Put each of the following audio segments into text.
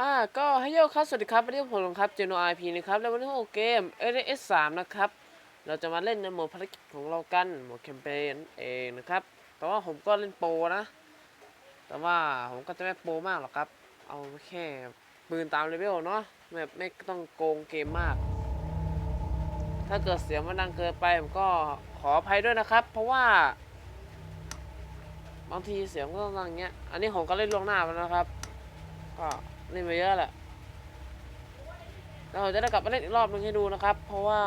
อ่าก็ให้โยครับ สวัสดีครับวันนี้ผมครับเจโนไอพีนะครับ แล้ววันนี้ผมเกม a อ s 3นะครับ เราจะมาเล่นในโหมดภารกิจของเรากันโหมดแคมเปญเองนะครับ แต่ว่าผมก็เล่นโปรนะ แต่ว่าผมก็จะไม่โปรมากหรอกครับ เอาแค่ปืนตามเลเวลเนาะแบบไม่ต้องโกงเกมมาก ถ้าเกิดเสียงมันดังเกินไปผมก็ขออภัยด้วยนะครับ เพราะว่า บางทีเสียงก็ต้องดังเงี้ย อันนี้ผมก็เล่นล่วงหน้าไปแล้วนะครับ ก็ เล่นไปเยอะแหละแล้วผมจะได้กลับมาเล่นอีกรอบนึงให้ดูนะครับ เพราะว่า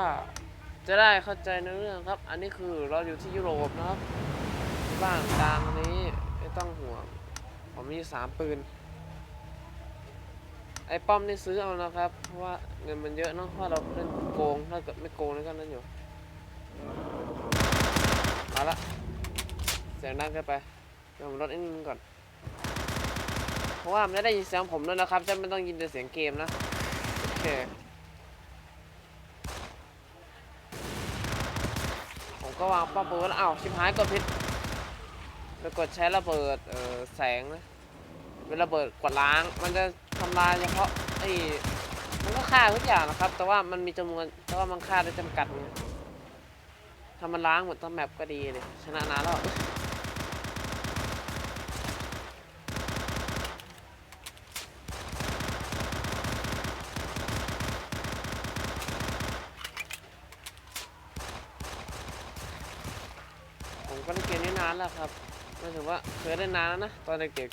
จะได้เข้าใจในเรื่องครับ อันนี้คือเราอยู่ที่ยุโรปนะครับ บ้านกลางนี้ไม่ต้องห่วง ผมมีสามปืน ไอ้ป้อมนี่ซื้อเอานะครับ เพราะว่าเงินมันเยอะเนาะเพราะเราเล่นโกง ถ้าเกิดไม่โกงนี่ก็นั่นอยู่ มาละ เสียงดังเกินไปเดี๋ยวผมลดนิดนึงก่อน เพราะว่าไม่ได้ยินเสียงผมด้วยนะครับจะไม่ต้องยินแต่เสียงเกมนะโอเคผมก็วางป้อมปืนแล้วอ้าวชิบหายกดผิดไปกดใช้ระเบิดเออแสงนะเป็นระเบิดกดล้าง มันจะทำลายเฉพาะไอ้มันก็ฆ่าทุกอย่างนะครับ แต่ว่ามันมีจำนวนแต่ว่ามันฆ่าได้จำกัดไงถ้ามันล้างหมดทั้งแมปก็ดีเลยชนะนานแล้ว ผมก็เล่นเกมนี้นานแล้วครับหมายถึงว่าเคยเล่นนานแล้วนะตอนเด็ก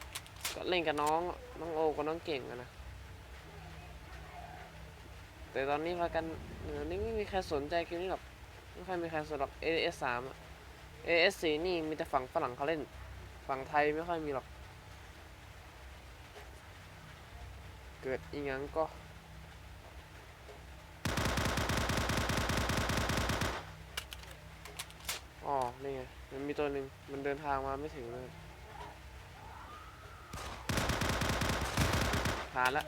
ๆก็เล่นกับน้องน้องโอกับน้องเก่งกันนะแต่ตอนนี้พากันเดี๋ยวนี้ไม่มีใครสนใจเกมนี้หรอกไม่ค่อยมีใครสนหรอก AS 3อะ AS 4นี่มีแต่ฝั่งฝรั่งเขาเล่น ฝั่งไทยไม่ค่อยมีหรอก เกิดอีกงั้นก็ อ๋อ นี่ไง มันมีตัวหนึ่งมันเดินทางมาไม่ถึงเลยผ่านละ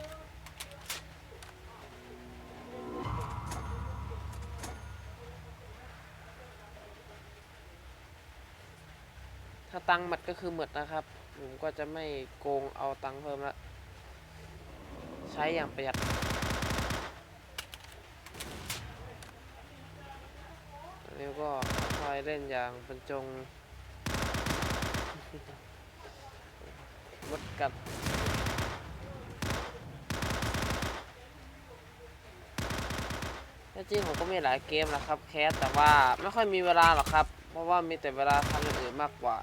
ถ้าตังหมดก็คือหมดนะครับ ผมก็จะไม่โกงเอาตังเพิ่มละใช้อย่างประหยัดแล้วก็ คอยเล่นอย่างบรรจงมดกัดจริงผมก็มีหลายเกมนะครับแคสแต่ว่าไม่ค่อยมีเวลาหรอกครับ เพราะว่ามีแต่เวลาทำอย่างอื่นมากกว่า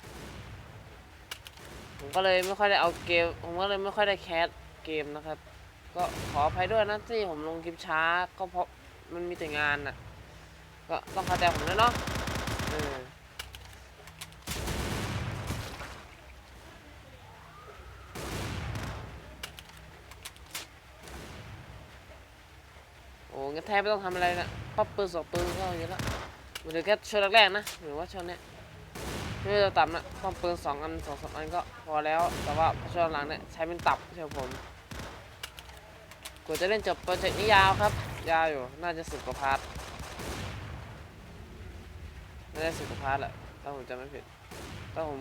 ผมก็เลยไม่ค่อยได้เอาเกม ผมก็เลยไม่ค่อยได้แคสเกมนะครับ ก็ขออภัยด้วยนะที่ผมลงคลิปช้า ก็เพราะมันมีแต่งานน่ะก็ต้องเข้าใจผมด้วยเนาะ เออโอ้งั้นแทบไม่ต้องทำอะไรนะพับปืนสองปืนก็เยอะละมันเหลือแค่ช่วงแรกๆนะหรือว่าช่วงเนี้ยช่วงเราต่ำนะป้อมปืนสองอันสองสามอันก็พอแล้ว แต่ว่าช่วงหลังเนี่ยใช้เป็นตับเชียวผมกว่าจะเล่นจบโปรเจกต์นี้ยาวครับ ยาวอยู่ น่าจะสิบกว่าพาร์ท ไม่ได้สิบกว่าพาร์ทแหละถ้าผมจำไม่ผิดถ้าผม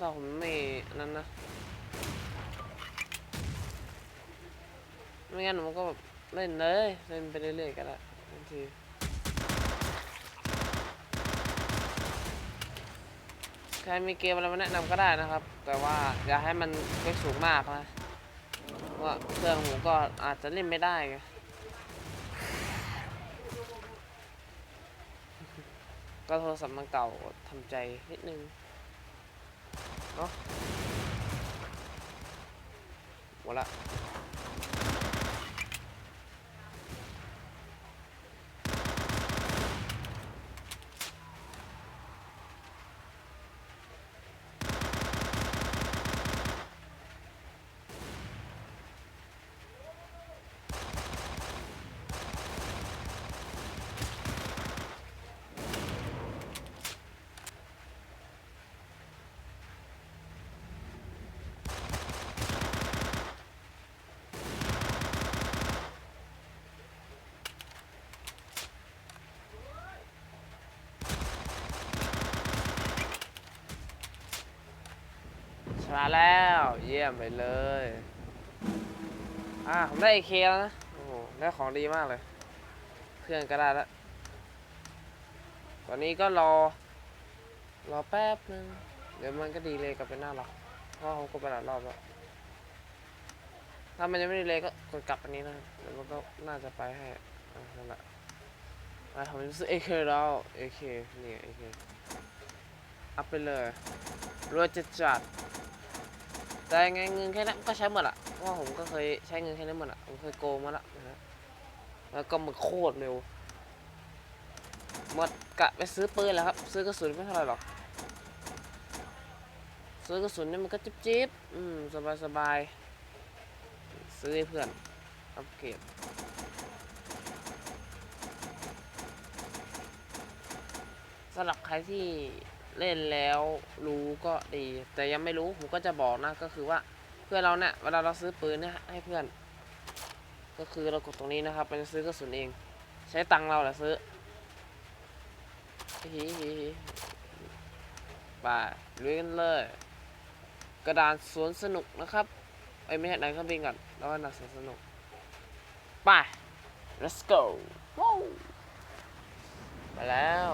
ถ้าผมไม่นั้นนะไม่งั้นผมก็แบบเล่นเลยเล่นไปเรื่อยๆก็ได้บางทีใครมีเกมอะไรมาแนะนำก็ได้นะครับ แต่ว่าอย่าให้มันเล็กสูงมากนะเพราะว่าเครื่องผมก็อาจจะเล่นไม่ได้ไง ก็โทรศัพท์มันเก่าทำใจนิดนึงเนาะหมดละ ชนะแล้ว เยี่ยมไปเลย อ่าผมได้ AK แล้วนะ โอ้โห ได้ของดีมากเลยเพื่อนก็ได้แล้ว ตอนนี้ก็รอ รอแป๊บนึง เดี๋ยวมันก็ดีเลยกลับไปหน้าหรอกเพราะเขาก็ไปหลายรอบแล้ว ถ้ามันยังไม่ดีเลยก็กดกลับอันนี้นะเดี๋ยวมันก็น่าจะไปให้อะนั่นแหละไปผมซื้อ AK แล้ว AK นี่ AK อัพไปเลยรวยจัดจัด แต่ไงเงินแค่นั้นก็ใช้หมดอะเพราะว่าผมก็เคยใช้เงินแค่นั้นหมดอะผมเคยโกงมาแล้วนะฮะแล้วก็มันโคตรเร็วหมดกะไปซื้อปืนแล้วครับ ซื้อกระสุนไม่เท่าไหร่หรอก ซื้อกระสุนเนี่ยมันก็จิ๊บจิ๊บอืมสบายสบายซื้อให้เพื่อนอัปเกรดสำหรับใครที่ เล่นแล้วรู้ก็ดี แต่ยังไม่รู้ผมก็จะบอกนะก็คือว่าเพื่อนเราเนี่ยเวลาเราซื้อปืนเนี่ยให้เพื่อน ก็คือเรากดตรงนี้นะครับมันจะซื้อกระสุนเอง ใช้ตังเราแหละซื้อฮิฮิฮิไปลุยกันเลย กระดานสวนสนุกนะครับไอ้ไม่ใช่ไหนเครื่องบินก่อนแล้วก็หนักสวนสนุกไป let's go ว้าวไปแล้ว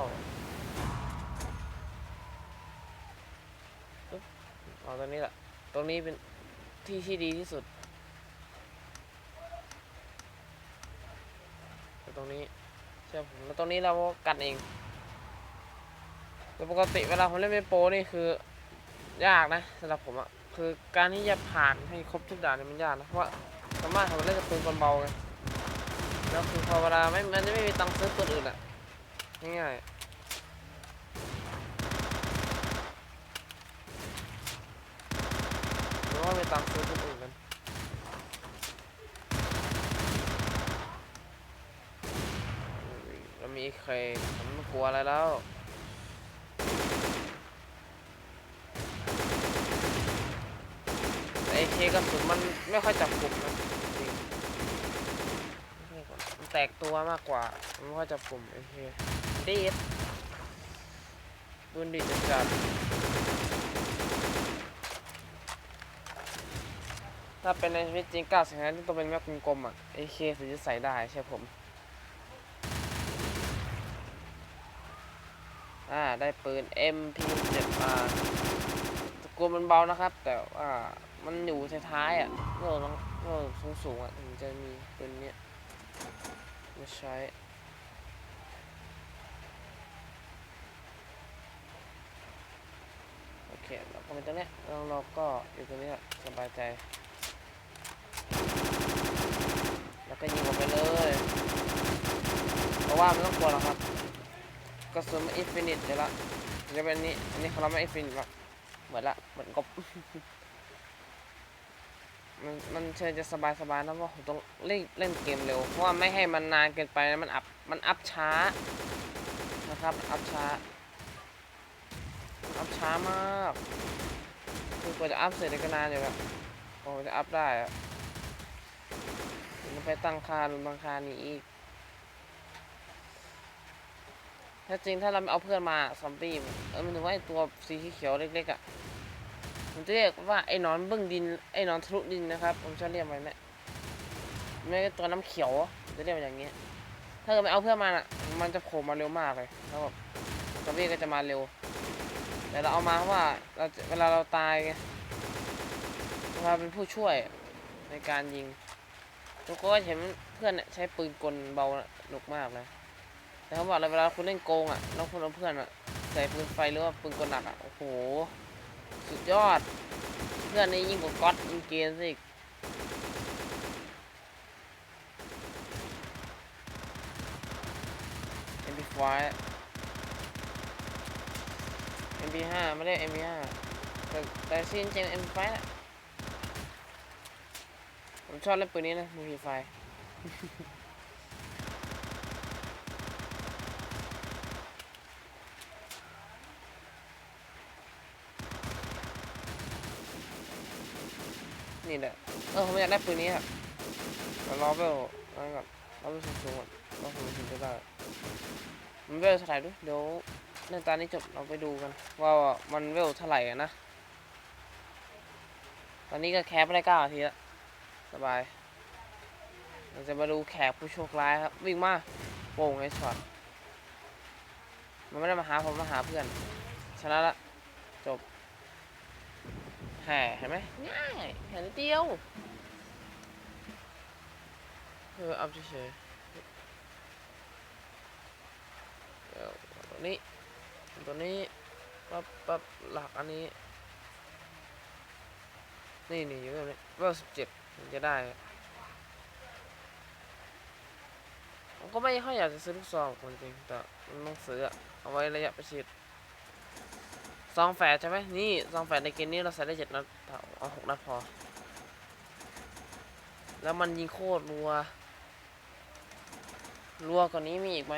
เอาตรงนี้แหละ ตรงนี้เป็นที่ที่ดีที่สุดแต่ตรงนี้เชื่อผมแล้วตรงนี้เรากันเองแต่ปกติเวลาผมเล่นเป็นโปรนี่คือยากนะสำหรับผมอะคือการที่จะผ่านให้ครบทุกด่านเนี่ยมันยากนะเพราะว่าสามารถทำเล่นกับปืนกลเบาไงแล้วคือพอเวลาไม่มันจะไม่มีตังค์ซื้อปืนอื่นอะง่ายๆ หรือว่ามีตังค์ซื้อปืนอื่นกันเรามีเคผมไม่กลัวอะไรแล้วไอเคกระสุนมันไม่ค่อยจับกลุ่มนะจริงไม่ใช่คนมันแตกตัวมากกว่า มันไม่ค่อยจับกลุ่มไอเคดีดดุนดีจัดจัด ถ้าเป็นในชีวิตจริงก้าวสิงหาที่ต้องเป็นแม่กลมๆอะไอเคถึงจะใส่ได้ใช่ผม อ่า ได้ปืน MP7R ตะกูมันเบานะครับ แต่ว่ามันอยู่ท้ายๆอะเมื่อต้องเมื่อสูงสูงๆอะถึงจะมีปืนเนี้ยมาใช้โอเคเราไปตรงนี้เราเราก็อยู่ตรงนี้สบายใจ แล้วก็ยิงออกไปเลย เพราะว่าไม่ต้องกลัวหรอกครับกระสุนมันอินฟินิตเดี๋ยละจะเป็นนี้อันนี้เขาเราไม่อินฟินิตละเหมือนละเหมือนกบมันมันเชิญจะสบายสบายนะเพราะผมต้องเล่นเล่นเกมเร็ว เพราะว่าไม่ให้มันนานเกินไปนะมันอัพมันอัพช้านะครับอัพช้าอัพช้ามากคือกว่าจะอัพเสร็จก็นานอยู่ครับกว่าจะอัพได้อะ มันไปตั้งค่าลงตั้งค่านี้อีก ถ้าจริงถ้าเราไม่เอาเพื่อนมาซอมบี้เออมันถึงว่าไอตัวสีเขียวเล็กๆอะผมจะเรียกว่าไอ้นอนเบื้องดินไอ้นอนทะลุดินนะครับ ผมชอบเรียกมันนะไม่ก็ตัวน้ำเขียวจะเรียกมันอย่างเงี้ย ถ้าเกิดไม่เอาเพื่อนมาอะ มันจะโผล่มาเร็วมากเลยแล้วแบบซอมบี้ก็จะมาเร็ว แต่เราเอามาเพราะว่าเราจะเวลาเราตายไงเราเป็นผู้ช่วยในการยิง ทุกคนก็เห็นเพื่อนใช้ปืนกลเบาหนุกมากเลยแต่เขาบอกเลยเวลาคุณเล่นโกงอะแล้วคุณเอาเพื่อนอะใส่ปืนไฟหรือว่าปืนกลหนักอะโอ้โหสุดยอด เพื่อนนี่ยิ่งกว่าก๊อตยิงเกมซะอีกเอ็มพีไฟเอ็มพีห้าไม่ได้เอ็มพีห้าแต่แต่ซีนเจนเอ็มพีไฟแหละ ผมชอบเล่นปืนนี้นะเอ็มพีไฟนี่แหละ เออผมอยากได้ปืนนี้ครับแต่รอเวลนั่นก่อนรอเวลสูงๆก่อนว่าผมถึงจะได้มันเวลเท่าไหร่ด้วยเดี๋ยวในตอนนี้จบเราไปดูกัน ว่ามันเวลเท่าไหร่นะ ตอนนี้ก็แคปได้เก้านาทีแล้ว บาย เราจะมาดูแขกผู้โชคร้ายครับ วิ่งมาโป่งไอ้ช็อต มันไม่ได้มาหาผมมาหาเพื่อน ชนะละ จบ แห่เห็นไหมง่ายแห่นิดเดียว เออเอาเฉยๆเดี๋ยวตัวนี้ ตัวนี้ปั๊บปั๊บหลักอันนี้ นี่นี่อยู่แบบนี้เวลสิบเจ็ดถึง จะได้ ผมก็ไม่ค่อยอยากจะซื้อลูกซองคนจริงแต่มันต้องซื้อเอาไว้ระยะประชิดซองแฝดใช่ไหมนี่ซองแฝดในเกมนี้เราใส่ได้เจ็ดนัดเอาหกนัดพอ แล้วมันยิงโคตรรัว รัวกว่านี้มีอีกไหม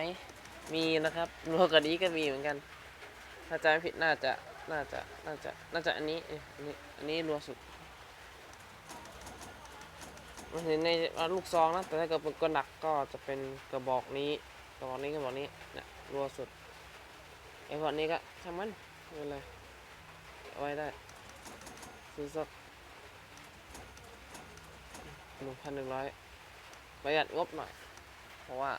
มีนะครับ รัวกว่านี้ก็มีเหมือนกัน ถ้าจำไม่ผิดน่าจะ น่าจะ น่าจะ น่าจะอันนี้ อันนี้ อันนี้รัวสุด มันเห็นในลูกซองนะ แต่ถ้าเกิดเป็นกระหนักก็จะเป็นกระบอกนี้ กระบอกนี้กระบอกนี้เนี่ยรัวสุดไอ้พวกนี้ก็ช่างมันไม่เป็นไรเอาไว้ได้ซื้อสักหนึ่งพันหนึ่งร้อยประหยัดงบหน่อย เพราะว่า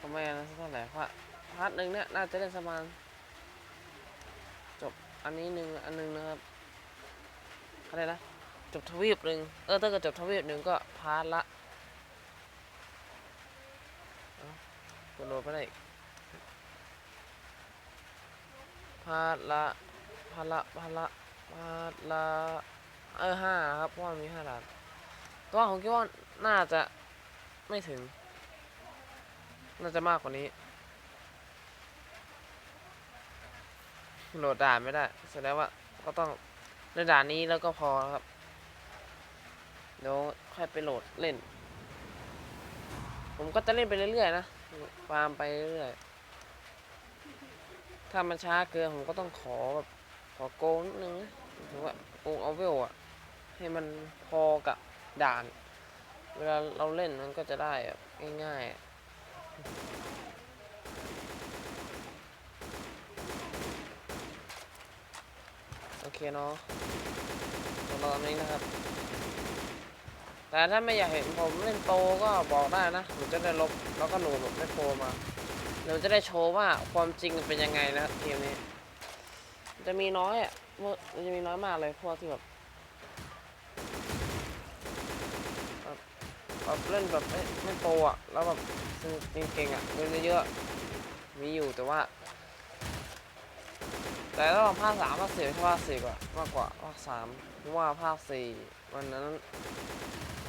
ก็ไม่นะเท่าไหร่เพราะพาร์ทหนึ่งเนี่ยน่าจะได้ประมาณจบอันนี้หนึ่งอันหนึ่งนะครับอะไรนะ จบทวีปหนึ่งเออถ้าเกิดจบทวีปหนึ่งก็พาร์ทละเอ้ากระโดดไปได้พาร์ทละพาร์ทละพาร์ทละพาร์ทละเออห้าครับเพราะว่ามีห้าด่านแตัวาผมคิดว่าน่าจะไม่ถึง น่าจะมากกว่านี้โหลดด่านไม่ได้แสดงว่าก็ต้องในด่านนี้แล้วก็พอครับ เดี๋ยวค่อยไปโหลดเล่น ผมก็จะเล่นไปเรื่อยๆนะฟาร์มไปเรื่อยๆถ้ามันช้าเกินผมก็ต้องขอแบบขอโกงนิดนึงนะถือว่าโกงเอาเวลอะให้มันพอกับด่าน เวลาเราเล่นมันก็จะได้แบบง่ายๆโอเคเนาะสำหรับตอนนี้นะครับ แต่ถ้าไม่อยากเห็นผมเล่นโปรก็บอกได้นะผมจะได้ลบแล้วก็หลดแบบไม่โปรมาเราจะได้โชว์ว่าความจริงเป็นยังไงนะเกมนี้จะมีน้อยอะมันจะมีน้อยมากเลยพวกที่แบบแบบเล่นแบบไม่โปรอะแล้วแบบสนุกเก่งอะเงินเยอะๆมีอยู่แต่ว่า แต่ระหว่างภาคสามภาคสี่ภาคสี่กว่ามากกว่าภาคสามเพราะว่าภาคสี่วันนั้น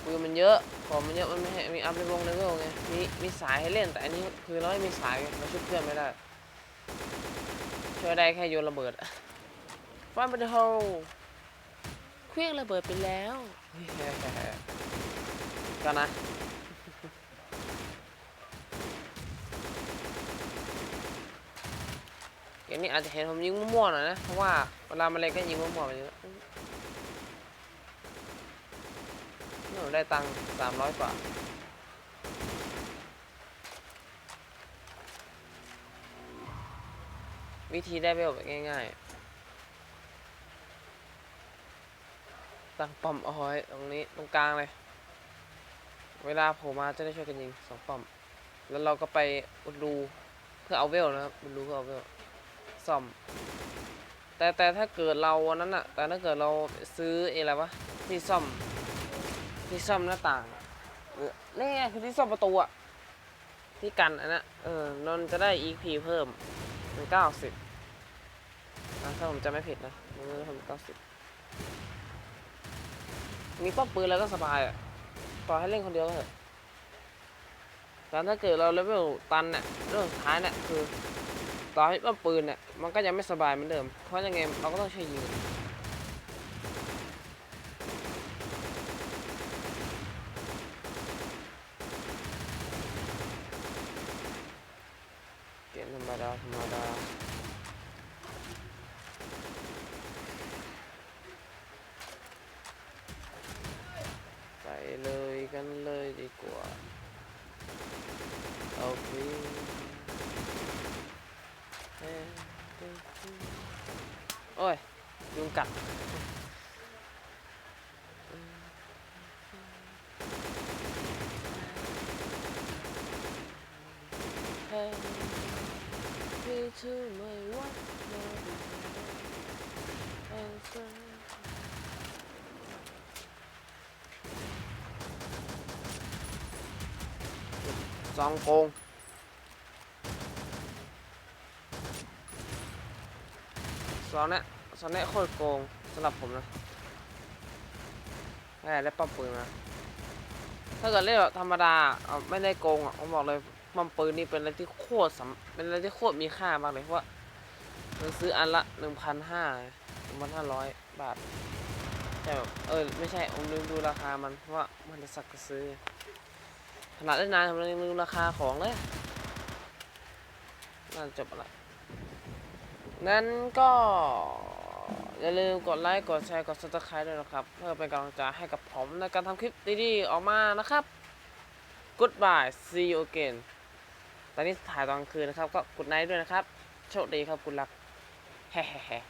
ปืนมันเยอะของมันเยอะมันไม่ให้มีอัพเลเวลเลเวลไงมีมีสายให้เล่นแต่อันนี้คือเราไม่มีสายไงเราช่วยเพื่อนไม่ได้ช่วยได้แค่โยนระเบิดฟันเป็นโฮเครื่องระเบิดไปแล้วเฮ้ยก็นะเกมนี้อาจจะเห็นผมยิงมั่วๆหน่อยนะเพราะว่าเวลามาเล่นก็ยิงมั่วๆไปเยอะ ผมได้ตังค์สามร้อยกว่า วิธีได้เวลแบบง่ายๆ ตั้งป้อมเอาไว้ตรงนี้ตรงกลางเลย เวลาโผล่มาจะได้ช่วยกันยิงสองป้อม แล้วเราก็ไปอุดรูเพื่อเอาเวลนะครับอุดรูเพื่อเอาเวลซ่อม แต่แต่ถ้าเกิดเราอันนั้นอะแต่ถ้าเกิดเราซื้ออะไรวะที่ซ่อม ที่ซ่อมหน้าต่างหรือนี่ไงคือที่ซ่อมประตูอะที่กันอันนั้นเออนนจะได้ EP เพิ่มเป็นเก้าสิบถ้าผมจะไม่ผิดนะมันจะเพิ่มเก้าสิบมีป้อมปืนแล้วก็สบายอะต่อให้เล่นคนเดียวก็เถอะแต่ถ้าเกิดเราเลเวลตันเนี่ยเรื่องสุดท้ายเนี่ยคือ ต่อให้ว่าปืนเนี่ยมันก็ยังไม่สบายเหมือนเดิม เพราะยังไงเราก็ต้องใช้ยิง cặt xong khôn. Xong đấy าดูแนเซอร์ซองโกงซองเนี้ยซองเนี้ยโคตรโกงสำหรับผมนะแม่ได้ปั๊มปืนมาถ้าเกิดเล่นแบบธรรมดาเอาไม่ได้โกงอะผมบอกเลยปั๊มปืนนี่เป็นอะไรที่โคตรสำเป็นอะไรที่โคตรมีค่ามากเลยเพราะว่ามันซื้ออันละหนึ่งพันห้าหนึ่งพันห้าร้อยบาทใช่เออไม่ใช่ผมลืมดูราคามันเพราะว่ามันจะสักกระซื้อขนาดได้นานผมยังลืมราคาของเลยน่าจะจบละงั้นก็ อย่าลืมกดไลค์ กดแชร์ กด subscribe ด้วยนะครับ เพื่อเป็นกำลังใจให้กับผมในการทำคลิปดีๆออกมานะครับ Goodbye see you again ตอนนี้ถ่ายตอนกลางคืนนะครับ ก็กดไนท์ด้วยนะครับ โชคดีครับคุณรักแฮ่